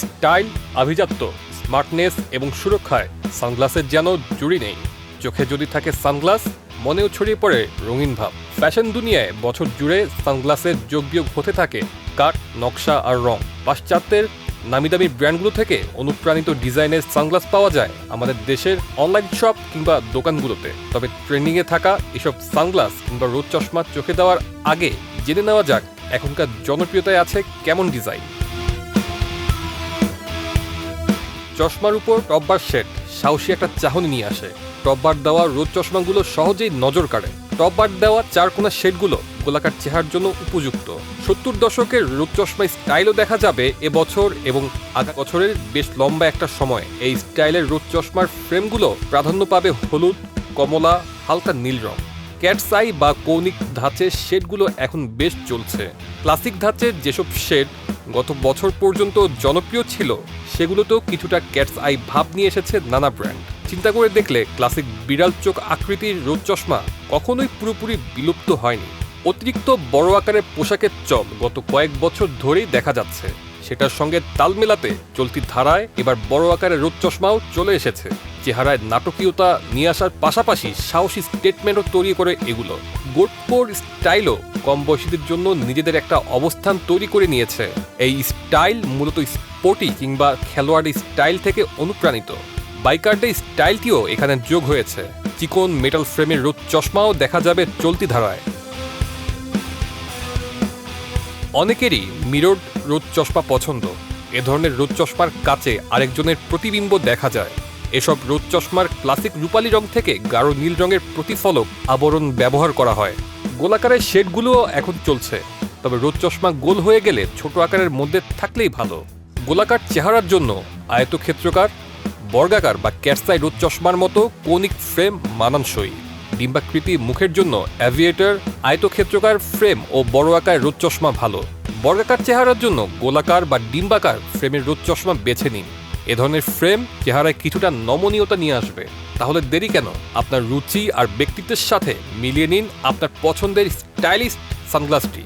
Style, আভিজাত্য, smartness এবং সুরক্ষায় সানগ্লাসের যেন জুড়ি নেই। চোখে যদি থাকে সানগ্লাস, মনেও ছড়িয়ে পড়ে রঙিন ভাব। ফ্যাশন দুনিয়ায় বছর জুড়ে সানগ্লাসের যোগ বিয়োগ হতে থাকে কাঠ, নকশা আর রং। পাশ্চাত্যের নামি দামি ব্র্যান্ডগুলো থেকে অনুপ্রাণিত ডিজাইনের সানগ্লাস পাওয়া যায় আমাদের দেশের অনলাইন শপ কিংবা দোকানগুলোতে। তবে ট্রেন্ডিংয়ে থাকা এসব সানগ্লাস কিংবা রোদ চশমা চোখে দেওয়ার আগে জেনে নেওয়া যাক এখনকার জনপ্রিয়তায় আছে কেমন ডিজাইন। চশমার উপর টপবার সেট সাহসী একটা চাহনি নিয়ে আসে। টপবার দেওয়া রোদ চশমাগুলো সহজেই নজর কাড়ে। টপবার দেওয়া চারকোনা শেডগুলো গোলাকার চেহারার জন্য উপযুক্ত। সত্তর দশকের রোদ চশমা স্টাইলও দেখা যাবে এবছর এবং আগা বছরের বেশ লম্বা একটা সময়। এই স্টাইলের রোদ চশমার ফ্রেমগুলো প্রাধান্য পাবে হলুদ, কমলা, হালকা নীল রং। ক্যাটস আই বা কৌণিক ধাঁচের শেডগুলো এখন বেশ চলছে। ক্লাসিক ধাঁচের যেসব শেড গত বছর পর্যন্ত জনপ্রিয় ছিল, সেগুলোতেও কিছুটা ক্যাটস আই ভাব নিয়ে এসেছে নানা ব্র্যান্ড। চিন্তা করে দেখলে ক্লাসিক বিড়াল চোখ আকৃতির রোদ চশমা কখনোই পুরোপুরি বিলুপ্ত হয়নি। অতিরিক্ত বড় আকারের পোশাকের চল গত কয়েক বছর ধরেই দেখা যাচ্ছে। সেটার সঙ্গে তাল মেলাতে চলতি ধারায় এবার বড় আকারের রোদ চশমাও চলে এসেছে। চেহারায় নাটকীয়তা নিয়ে আসার পাশাপাশি সাহসী স্টেটমেন্টও তৈরি করে এগুলো। গোটপোর স্টাইলও কম বয়সীদের জন্য নিজেদের একটা অবস্থান তৈরি করে নিয়েছে। এই স্টাইল মূলত স্পোর্টি কিংবা খেলোয়াড়ি স্টাইল থেকে অনুপ্রাণিত। বাইকারদের স্টাইলটিও এখানে যোগ হয়েছে। চিকন মেটাল ফ্রেমের রোদ চশমাও দেখা যাবে চলতি ধারায়। অনেকেরই মিরর রোদ চশমা পছন্দ। এ ধরনের রোদ চশমার কাছে আরেকজনের প্রতিবিম্ব দেখা যায়। এসব রোদ চশমার ক্লাসিক রূপালী রং থেকে গাঢ় নীল রঙের প্রতিফলক আবরণ ব্যবহার করা হয়। গোলাকারের শেডগুলোও এখন চলছে। তবে রোদ চশমা গোল হয়ে গেলে ছোট আকারের মধ্যে থাকলেই ভালো। গোলাকার চেহারার জন্য আয়তক্ষেত্রকার, বর্গাকার বা ক্যাটসাই রোদ চশমার মতো কৌণিক ফ্রেম মানানসই। ডিম্বাকৃতি মুখের জন্য অ্যাভিয়েটার, আয়তক্ষেত্রকার ফ্রেম ও বড় আকার রোদ চশমা ভালো। বর্গাকার চেহারার জন্য গোলাকার বা ডিম্বাকার ফ্রেমের রোদ চশমা বেছে নিন। এ ধরনের ফ্রেম চেহারায় কিছুটা নমনীয়তা নিয়ে আসবে। তাহলে দেরি কেন? আপনার রুচি আর ব্যক্তিত্বের সাথে মিলিয়ে নিন আপনার পছন্দের স্টাইলিশ সানগ্লাসটি।